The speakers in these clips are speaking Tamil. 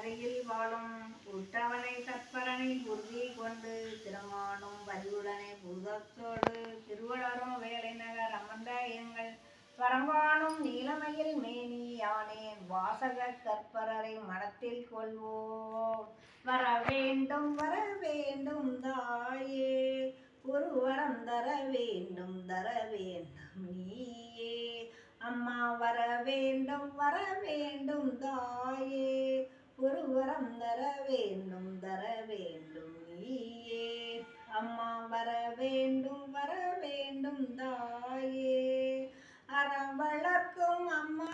கரையில் வாழும் உற்றவனை கற்பரனை உறுதி கொண்டு திருமானும் வலியுடனே பூதத்தோடு திருவள்ளரும் வேலை நகர் அமர்ந்த எங்கள் பரம்பானும் மேனி யானே வாசக கற்பரரை மனத்தில் கொள்வோம். வர வேண்டும் வர வேண்டும் தாயே. ஒரு வரம் தர வேண்டும் தர வேண்டும் நீயே. அம்மா வர வேண்டும் வர வேண்டும் தாயே. ஒரு வரம் தர வேண்டும் தர வேண்டும். நீயே. அம்மா வர வேண்டும் வர வேண்டும் தாயே. அறம் வளர்க்கும் அம்மா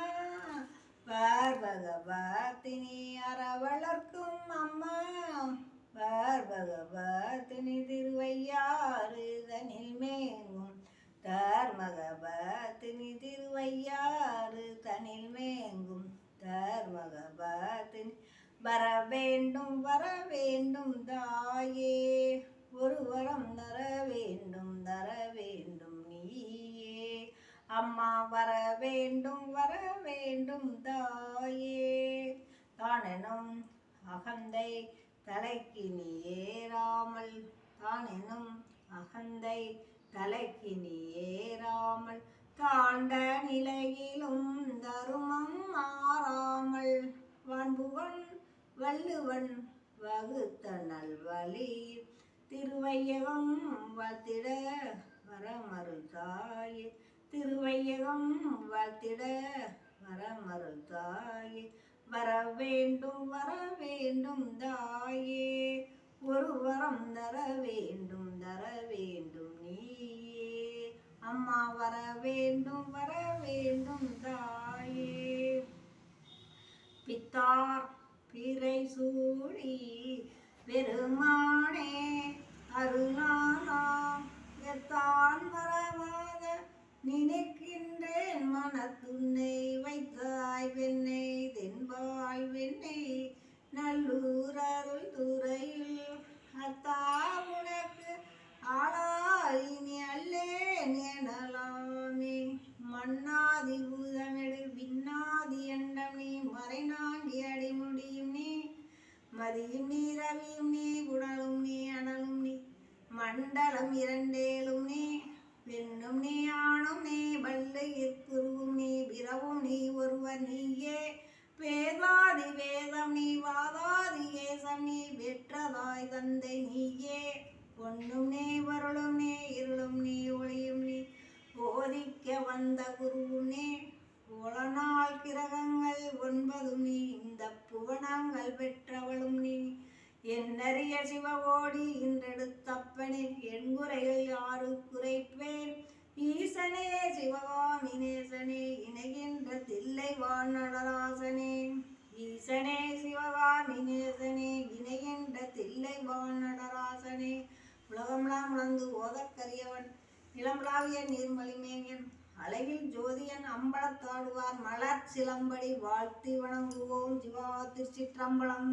பார்பகவாத்தினி அற வளர்க்கும் அம்மா பார்பகவாத்தினி திருவையாறு தனில் மேங்கும் தார்மகபாத்தினி திருவையாறு தனில் மேங்கும் தார்மகபாத்தினி வர வேண்டும் வர வேண்டும் தாயே. ஒரு வரம் தர வேண்டும் தர வேண்டும் நீயே. அம்மா வர வேண்டும் வர வேண்டும் தாயே. தானெனும் அகந்தை தலைக்கு நீ ஏறாமல் தானெனும் அகந்தை தலைக்கு நீ ஏறாமல் தாண்ட நிலையிலும் தருமம் மாறாமல் வான்புவன் வள்ளுவன் வகுத்த நல்வழி திருவையகம் வாழ்த்திட வரமருள் திருவையகம் வாழ்த்திட வரமருள் வர வேண்டும் வர வேண்டும் தாயே. ஒரு வரம் தர வேண்டும் சூடி பெருமானே அருளானாம் எத்தான் வரவாத நினைக்கின்றேன். மனத்துன்னை வைத்தாய் வெண்ணை தென்பாய் வெண்ணை நல்லூர் அருள் துறையில் அத்தா உனக்கு ஆளாயினி அல்லேன் எனலாமே மண்ணாதி மதியும் நீ ரவியும் நீ குணலும் நீ அனலும் நீ மண்டலம் இரண்டேலும் நீ பெண்ணும் நீ ஆணும் நீ வல்லையிற் குருவும் நீ பிறவும் நீ ஒருவர் நீயே. பேதாதி வேதம் நீ வாதாதி ஏசம் நீ வெற்றதாய் தந்தை நீயே. பொன்னும் நீ வருளும் நீ இருளும் நீ ஒளியும் நீ போதிக்க வந்த குருவும் நீ புலனால் கிரகங்கள் ஒன்பதும் நீ இந்த புவனங்கள் பெற்ற என்னறிய சிவகோடி இன்றெடுத்தப்பனே என் குறைகள் யாரு குறைப்பேன் ஈசனே சிவகாமி நேசனே இணைகின்ற தில்லை வானடராசனே ஈசனே சிவகாமி நேசனே இணைகின்ற தில்லை வானடராசனே உலகம்லாம் உணர்ந்து ஓதற்கரியவன் நிலம்லாவிய நீர்மலிமேயன் அழகில் ஜோதியன் அம்பலத்தாடுவார் மலர் சிலம்படி வாழ்த்தி வணங்குவோம் சிவா திருச்சிற்றம்பலம்.